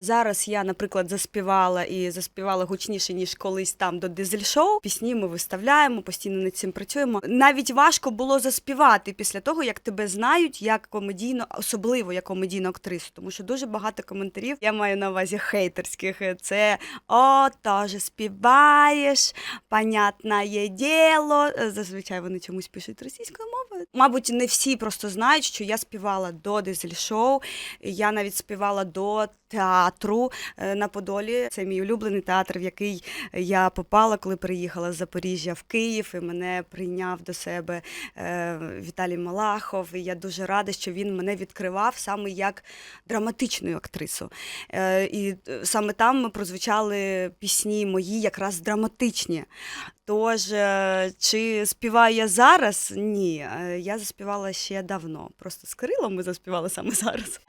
Зараз я, наприклад, заспівала і заспівала гучніше ніж колись там до дизель-шоу. Пісні ми виставляємо, постійно над цим працюємо. Навіть важко було заспівати після того, як тебе знають як комедійно, особливо як комедійну актрису, тому що дуже багато коментарів я маю на увазі хейтерських. Це о, теж співаєш, понятне діло. Зазвичай вони чомусь пишуть російською мовою. Мабуть, не всі просто знають, що я співала до дизель-шоу. Я навіть співала до театру е, на Подолі. Це мій улюблений театр, в який я попала, коли переїхала з Запоріжжя в Київ, і мене прийняв до себе е, Віталій Малахов. І я дуже рада, що він мене відкривав саме як драматичну актрису. Е, І саме там прозвучали пісні мої якраз драматичні. Тож, чи співаю я зараз? Ні, я заспівала ще давно. Просто з Кирилом ми заспівали саме зараз.